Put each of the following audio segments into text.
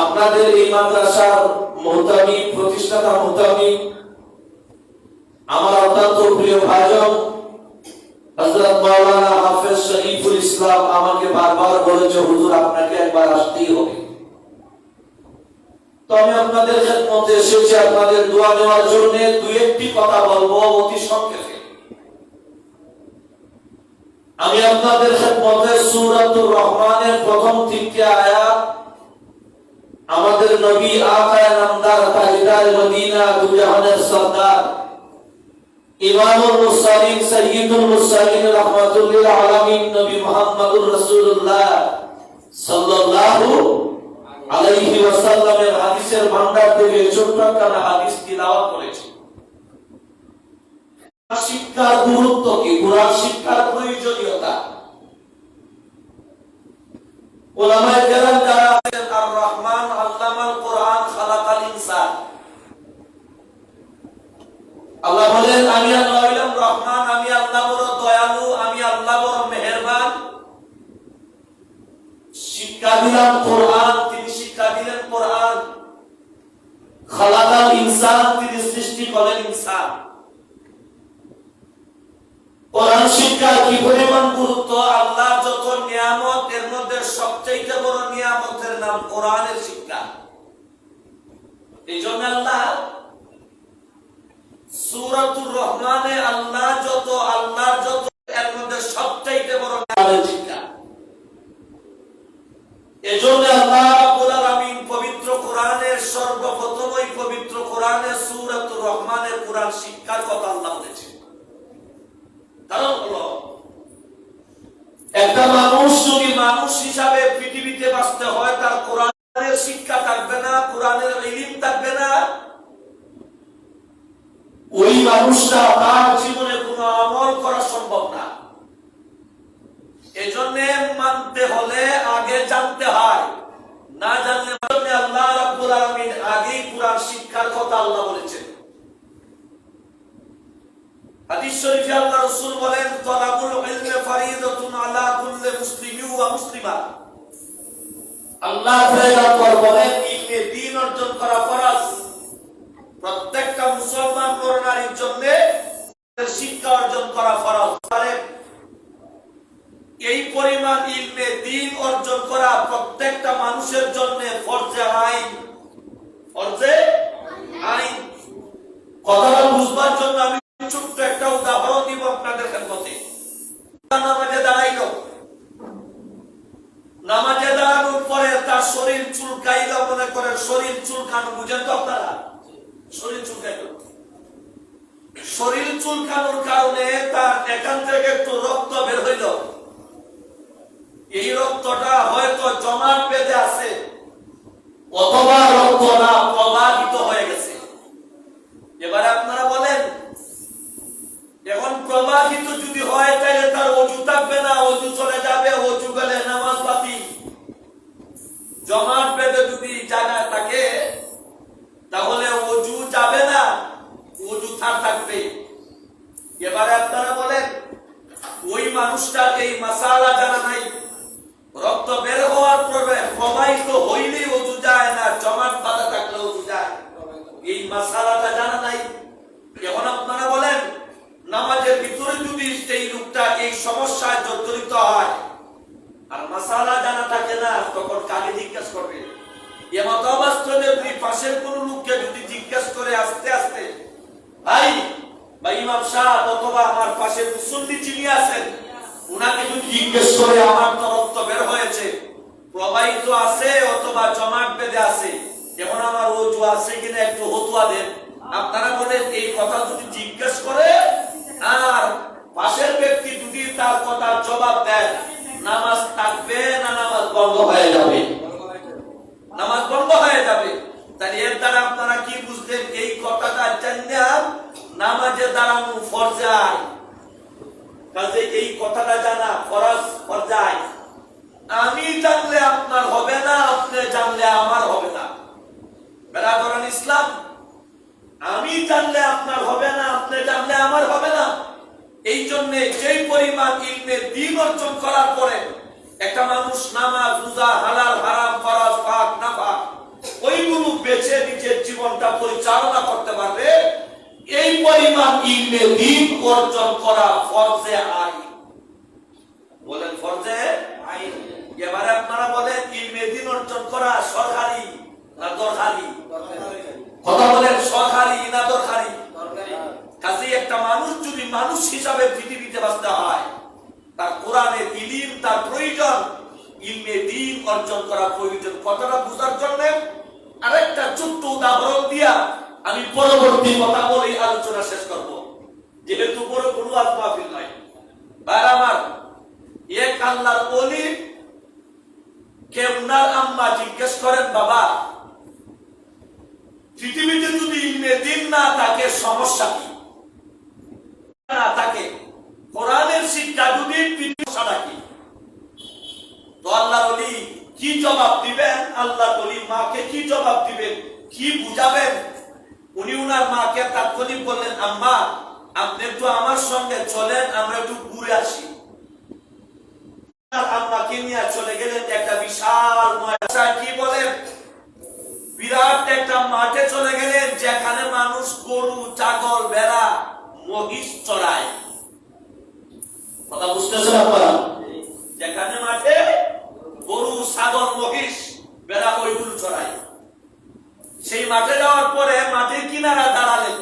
আপনাদের এই মাদ্রাসার মোহতামি প্রতিষ্ঠাতা মোহতামি আমার অত্যন্ত প্রিয় ভাইজন মাওলানা হাফেজ শরীফুল ইসলাম আমাকে বারবার বলেছে, হুজুর, আপনাকে একবার আসতেই হবে। তো আমি আপনাদের মধ্যে এসেছি, আপনাদের দোয়া জন্য একটি কথা বলব অতি সংক্ষেপে। আমি আপনাদের মধ্যে সূরাতুর রহমানের প্রথম তিনটি আয়াত আমাদের নবী আকায় নামদার তাজদার মদিনা, দুজাহানের সরদার। ইমামুল মুরসালিন সাইয়্যিদুল মুরসালিন রাহমাতুল্লিল আলামিন, নবী মুহাম্মদুর রাসূলুল্লাহ সাল্লাল্লাহু আলাইহি ওয়াসাল্লামের হাদিসের ভান্ডার থেকে ছোট্ট একটা হাদিস তিলাওয়াত করেছি। শিক্ষার গুরুত্ব কি? কোরআন শিক্ষার প্রয়োজনীয়তা? ওলামায়ে কেরাম যারা আছেন আর রহমান আল্লামাল কোরআন খালাকাল ইনসান। আল্লাহ বলেন, আমি আল্লাহ হইলাম রহমান, আমি আল্লাহ বড় দয়ালু, আমি আল্লাহ বড় মেহেরবান। শিক্ষা দিলাম কোরআন, তিনি শিক্ষা দিলেন কোরআন। খালাকাল ইনসান, তিনি সৃষ্টি করলেন ইনসান। কোরআন শিক্ষার কি পরিমাণ গুরুত্ব? আল্লাহ যত নিয়ামত, এর মধ্যে সবচেয়ে বড় নিয়ামতের নাম কোরআনের শিক্ষা। এই জন্য আল্লাহ সূরাতুর রহমানে আল্লাহ যত যত, এর মধ্যে বড় শিক্ষা। আল্লাহ রাব্বুল আলামিন পবিত্র কোরআনের সর্বপ্রথমই পবিত্র কোরআনের সূরাতুর রহমানের কোরআন শিক্ষার কথা আল্লাহ বলেছেন। কারণ হলো একটা মানুষ যদি মানুষ হিসাবে পৃথিবীতে বাঁচতে হয়, তার কোরআনের শিক্ষা থাকবে না, কোরআনের ইলিম থাকবে না। ওই মানুষটা তার জীবনে কোনো আমল করা সম্ভব না। এজন্য মানতে হলে আগে জানতে হয়। না জানলে আল্লাহ রাব্বুল আলামিন আগেই কোরআন শিক্ষার কথা আল্লাহ বলেছেন। হাদিস শরীফে আল্লাহ রাসূল বলেন, তালাবুল ইলমি ফারিদাতুন আলা কুল্লি মুসলিমি ওয়া মুসলিমা। আল্লাহ তাআলা বলেন, ইলমে দ্বীন অর্জন করা ফরজ। প্রত্যেকটা মুসলমান নরনারীর জন্য শিক্ষা অর্জন করা ফরজ। এই পরিমাণ ইলমে দ্বীন অর্জন করা প্রত্যেকটা মানুষের জন্য ফরজে আইন। ফরজে আইন। কথাটা বুঝবার জন্য আমি ছোট্ট একটা উদাহরণ দিব আপনাদের খেদমতে নামাজে দাঁড়াইল। নামাজে দাঁড়ানোর পরে তার শরীর চুলকাইল মনে করে, শরীর চুলকানো বুঝেন তো আপনারা? শরীর চুলকাইল। শরীর চুলকানোর কারণে তার এখান থেকে একটু রক্ত বের হইল। এই রক্তটা হয়তো জমাট বেঁধে আছে, অথবা রক্ত না প্রবাহিত হয়ে গেছে। এবারে আপনারা বলেন এখন প্রবাহিত যদি হয়, তাহলে তার অজু থাকবে না, অজু চলে যাবে, অজু গেলে নামাজ বাতি জমাট বেঁধে যদি জায়গায় থাকে, তাহলে অজু যাবে না, অজু থার থাকবে। এবারে আপনারা বলেন, ওই মানুষটার এই মাসালা জানা নাই। রক্ত বের হওয়ার পরে প্রবাহিত হইলেই অজু যায় না, জমাট বাঁধা থাকলে অজু যায়। এই মাসালাটা জানা নাই এখন আপনারা বলেন নামাজের ভিতরে যদি সেই লোকটা এই সমস্যায় জর্জরিত হয় আর মাসালা জানা থাকে না তখন কাকে জিজ্ঞেস করবে এমত অবস্থায় যদি পাশের কোন লোককে যদি জিজ্ঞেস করে আস্তে আস্তে, ভাই, বা ইমাম সাহেব অথবা আমার পাশে মুসল্লি চিনি আছেন, উনাকে যদি জিজ্ঞেস করে আমার তো রক্ত বের হয়েছে, প্রবাহিত আছে অথবা জমাট বেঁধে আছে এখন আমার ওজু আছে কিনা একটু হতুয়া দেন। আপনারা বলেন, এই কথা যদি জিজ্ঞেস করে আর পাশের ব্যক্তি যদি তার কথা জবাব দেয়, নামাজ থাকবে না নামাজ বন্ধ হয়ে যাবে নামাজ বন্ধ হয়ে যাবে তাহলে এর দ্বারা আপনারা কি বুঝলেন এই আমি জানলে আপনার হবে না, আপনি জানলে আমার হবে না। বেড়াদরান ইসলাম, আমি জানলে আপনার হবে না, আপনি জানলে আমার হবে না। এই জন্য যেই পরিমাণ ইলমে দিন অর্জন করার পরে একটা মানুষ নামাজ, রোজা, হালাল, হারাম, ফরজ না ওইগুলো বেছে নিজের জীবনটা পরিচালনা করতে পারবে। এই পরিমাণ ইলমে দিন অর্জন করা ফরজে আইন। বলেন ফরজে আইন। এবারে আপনারা বলেন, ইলমে দিন অর্জন করা সরকারি না দরকারি? কথা বলেন, সরকারি না দরকারি? কাজে একটা মানুষ যদি মানুষ হিসাবে পৃথিবীতে বাঁচতে হয়, তার কোরআনে ইলিম, তার প্রয়োজন, ইলমে দিন অর্জন করা প্রয়োজন। কতটা বুঝার জন্য আরেকটা ছোট্ট উদাহরণ দিয়া আমি পরবর্তী কথা বলেই আলোচনা শেষ করব। যেহেতু বড় কোনো আজ মাহফিল নয় ভাইরা আমার এক আল্লাহর অলি কে উনার আম্মা জিজ্ঞেস করেন, বাবা, পৃথিবীতে যদি ইলমে দিন না থাকে, সমস্যা কি? না থাকে। কোরআনের শিক্ষা যদি পৃথিবী সমস্যাটা কি তো আল্লাহ বলি কি জবাব দিবেন? আল্লাহ বলি, মাকে কি জবাব দিবেন? কি বুঝাবেন? উনি উনার মাকে তাৎক্ষণিক বললেন, আম্মা, আপনি একটু আমার সঙ্গে চলেন, আমরা একটু ঘুরে আসি। আম্মাকে নিয়ে চলে গেলেন একটা বিশাল। কি বলেন? বিরাট একটা মাঠে চলে গেলেন, যেখানে মানুষ গরু, ছাগল, ভেড়া, মহিষ চড়ায়। কথা বুঝতেছেন আপনারা? যেখানে মাঠে গরু, ছাগল, মহিষ ভেড়া ওইগুলো চড়ায়। সেই মাঠে যাওয়ার পরে মাঠের কিনারা দাঁড়ালেন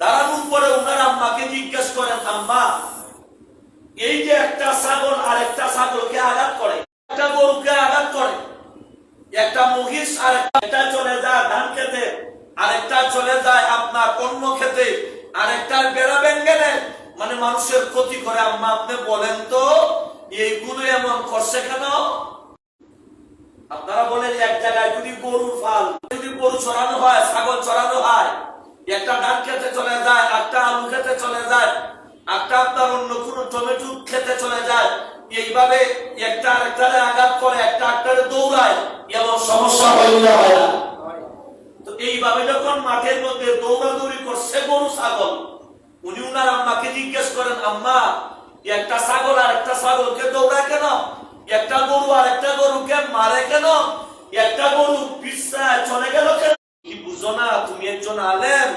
দাঁড়ানোর পরে ওনার আম্মাকে জিজ্ঞেস করেন, আম্মা, এই যে একটা ছাগল আর একটা ছাগলকে আঘাত করে, একটা গরুকে আঘাত করে, একটা মহিষ আর একটা চলে যায় ধান খেতে আরেকটা চলে যায় আপনার অন্য খেতে আরেকটার বেড়া গেলে মানে মানুষের ক্ষতি করে। আম্মা, আপনি বলেন তো এইগুলো এমন করছে কেন? আপনারা বলেন এক জায়গায় যদি গরুর ফাল, যদি গরু চড়ানো হয়, ছাগল চড়ানো হয়, একটা ধান খেতে চলে যায়, একটা আলু খেতে চলে যায়, একটা আপনার অন্য কোনো টমেটো খেতে চলে যায়, এইভাবে একটা আরেকটারে আঘাত করে, একটা আরেকটারে দৌড়ায়, এমন সমস্যা হয় না তো এইভাবে যখন মাঠের মধ্যে দৌড়াদৌড়ি করছে গরু, ছাগল, উনি উনার আম্মাকে জিজ্ঞেস করেন, আম্মা একটা ছাগল আর একটা ছাগলকে দৌড়ায় কেন? একটা গরু আর একটা গরুকে মারে কেন? একটা গরু পিছায় চলে গেল কেন? কি বুঝো না, তুমি একজন আলেম,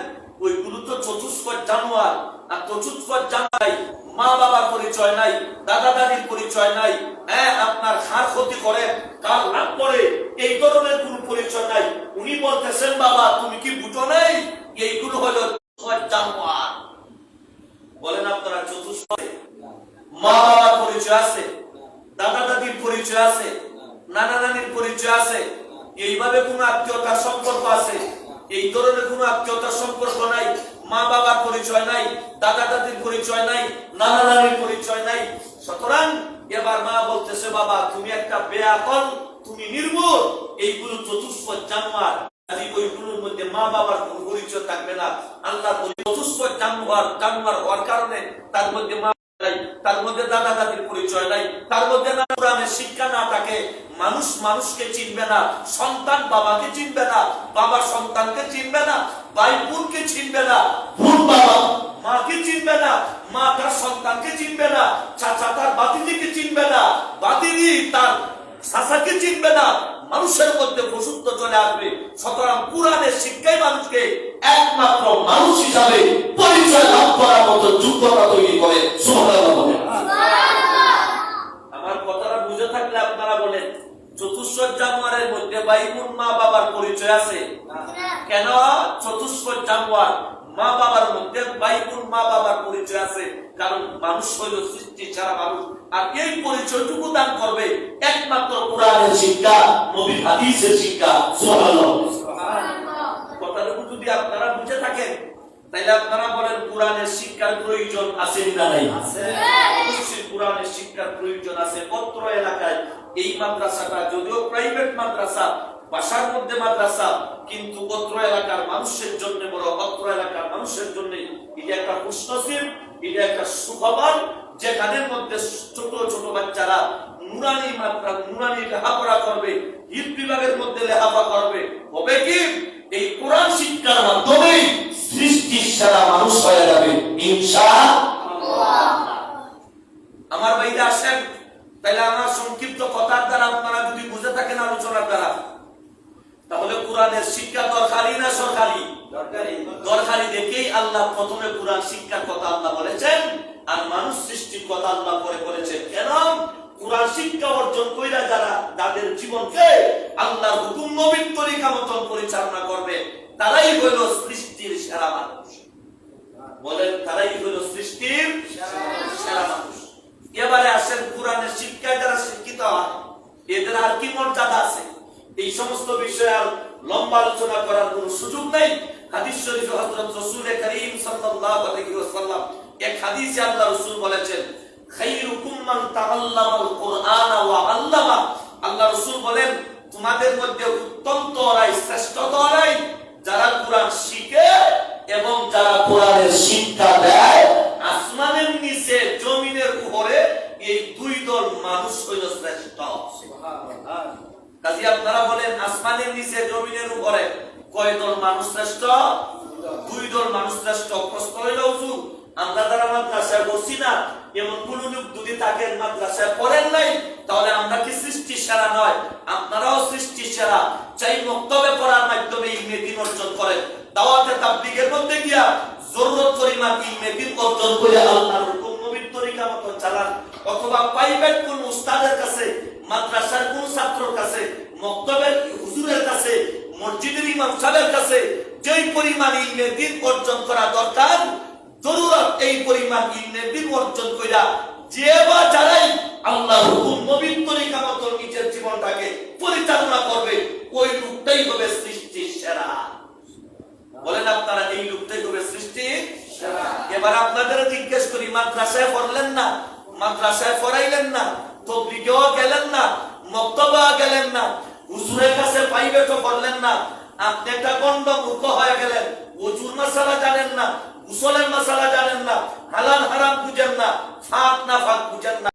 ওইগুলো তো চতুষ্পদ জানোয়ার, আর চতুষ্পদ জানাই মা বাবার পরিচয় নাই দাদা দাদির পরিচয় নাই হ্যাঁ আপনার হার ক্ষতি করে, কাল লাভ করে এই ধরনের কোন পরিচয় নাই। উনি বলতেছেন, বাবা, তুমি কি বুঝো নাই? এইগুলো হলো জানোয়ার। বলেন আপনারা, চতুষ্পদ? মা বাবার পরিচয় আছে? দাদা দাদির পরিচয় আছে? নানা নানির পরিচয় আছে? এইভাবে কোনো আত্মীয়তার সম্পর্ক আছে? এই ধরনের কোনো আত্মীয়তার সম্পর্ক নাই? মা বাবার পরিচয় নাই? দাদা দাদির পরিচয় নাই? নানা নানির পরিচয় নাই? সুতরাং এবার মা বলতেছে, বাবা, তুমি একটা বেয়াকল তুমি নির্মূল এইগুলো চতুষ্পদ জানোয়ার। বাবার চিনবে না, সন্তান বাবাকে চিনবে সন্তানকে চিনবে না, ভাই বোনকে চিনবে না, বোন বাবা মাকে চিনবে না, মা তার সন্তানকে চিনবে না, চাচা তার বাতিজিকে চিনবে না, বাতিজি তার চাচাকে চিনবে না মানুষের মধ্যে পশুত্ব চলে আসবে। সুতরাং কোরআনের শিক্ষাই মানুষকে একমাত্র মানুষ হিসাবে পরিচয় লাভ করার মতো যোগ্যতা তৈরি করে। আমার কথাটা বুঝে থাকলে আপনারা বলেন চতুষ্পদ জানুয়ারের মধ্যে ভাই মা বাবার পরিচয় আছে? কেন? চতুষ্পদ জানুয়ার মা বাবার মধ্যে বোন মা বাবার পরিচয় আছে। কারণ মানুষ হইল সৃষ্টি ছাড়া মানুষ। আর এই পরিচয়টুকু দান করবে একমাত্র কোরআনের শিক্ষা নবী হাদিসের শিক্ষা। কথাটুকু যদি আপনারা বুঝে থাকেন তাইলে আপনারা বলেন কোরআনের শিক্ষার প্রয়োজন আছে না নাই? অবশ্যই কোরআনের শিক্ষার প্রয়োজন আছে। অত্র এলাকায় এই মাদ্রাসাটা যদিও প্রাইভেট মাদ্রাসা বাসার মধ্যে মাদ্রাসা, কিন্তু অত্র এলাকার মানুষের জন্য বড় অত্র এলাকার মানুষের জন্য এটা একটা খুশনসিব, এটা একটা সুখবর যেখানের মধ্যে ছোট ছোট বাচ্চারা নুরানি মাত্রা, নুরানি লেখাপড়া করবে ঈদ বিভাগের মধ্যে লেখাপড়া করবে। হবে কি? এই কোরআন শিক্ষার মাধ্যমে সৃষ্টির সেরা মানুষ হয়ে যাবে ইনশা আমার বাইরে আসেন, তাহলে আমার সংক্ষিপ্ত কথার দ্বারা আপনারা যদি বুঝে থাকেন আলোচনার দ্বারা। তাহলে কোরআনের শিক্ষা দরকারি না সরকারি? দরকারি দেখেই আল্লাহ প্রথমে কোরআন শিক্ষার কথা আল্লাহ বলেছেন আর মানুষ সৃষ্টির কথা আল্লাহ পরে বলেছেন। কেন? কোরআন শিক্ষা অর্জন কইরা যারা তাদের জীবনকে আল্লাহর হুকুম নবীন তরিকা মতন পরিচালনা করবে তারাই হইল সৃষ্টির সেরা মানুষ। বলেন তারাই হইল সৃষ্টির সেরা মানুষ। এবারে আসেন কোরআনের শিক্ষায় যারা শিক্ষিত হয় এদের আর কি মর্যাদা আছে? এই সমস্ত বিষয়ে আর লম্বা আলোচনা করার কোন সুযোগ নেই। হাদিস শরীফে হযরত রাসূল করিম সাল্লাল্লাহু আলাইহি ওয়াসাল্লাম এক হাদিসে আল্লাহ রাসূল বলেছেন, খাইরুকুম মান তাআল্লামাল কুরআনা ওয়া আল্লামা। আল্লাহ রাসূল বলেন, তোমাদের মধ্যে উত্তম তোরাই, শ্রেষ্ঠ তোরাই, যারা কোরআন শিখে এবং যারা কোরআনের শিক্ষা দেয়, আসমানের নিচে, জমিনের উপরে এই দুই দল মানুষ হইল শ্রেষ্ঠ। কাজে আপনারা বলেন, আসমানের নিচে, জমিনের উপরে কয় দল মানুষ শ্রেষ্ঠ? দুই দল মানুষ শ্রেষ্ঠ। প্রশ্ন হইল, হুজুর, আমরা যারা মাদ্রাসায় বসি না, এমন কোন লোক যদি তাকে মাদ্রাসায় পড়েন নাই, তাহলে আমরা কি সৃষ্টি সেরা নয়? আপনারাও সৃষ্টি সেরা চাই মক্তবে পড়ার মাধ্যমে দিন অর্জন করেন, দাওয়াতে তাবলিগের মধ্যে গিয়া জরুরত পরিমাণ ইলমে দিন অর্জন করে আল্লাহর হুকুম নবীর তরিকা মতো চালান। অথবা প্রাইভেট কোন উস্তাদের কাছে মাদ্রাসার কোন ছাত্রর কাছে, মক্তবের হুজুরের কাছে, মসজিদের ইমাম সাহেবের কাছে যেই পরিমাণ ইলমে দিন অর্জন করা দরকার, জরুরত এই পরিমাণ ইলমে দিন অর্জন কইরা যে বা যারাই আল্লাহ হুকুম নবীন তরিকা মতো নিজের জীবনটাকে পরিচালনা করবে, ওই লোকটাই হবে সৃষ্টির সেরা। বলেন আপনারা, এই লোকটাই হবে সৃষ্টি এবার আপনাদের জিজ্ঞেস করি, মাদ্রাসায় পড়লেন না? মাদ্রাসায় পড়াইলেন না? তবলিগেও গেলেন না, মক্তবা গেলেন না, হুজুরের কাছে প্রাইভেটও করলেন না, আপনি একটা গন্ড মূর্খ হয়ে গেলেন, অজুর মশালা জানেন না, গুসলের মশালা জানেন না, হালাল হারাম বুঝেন না, ফাঁক না ফাঁক বুঝেন না।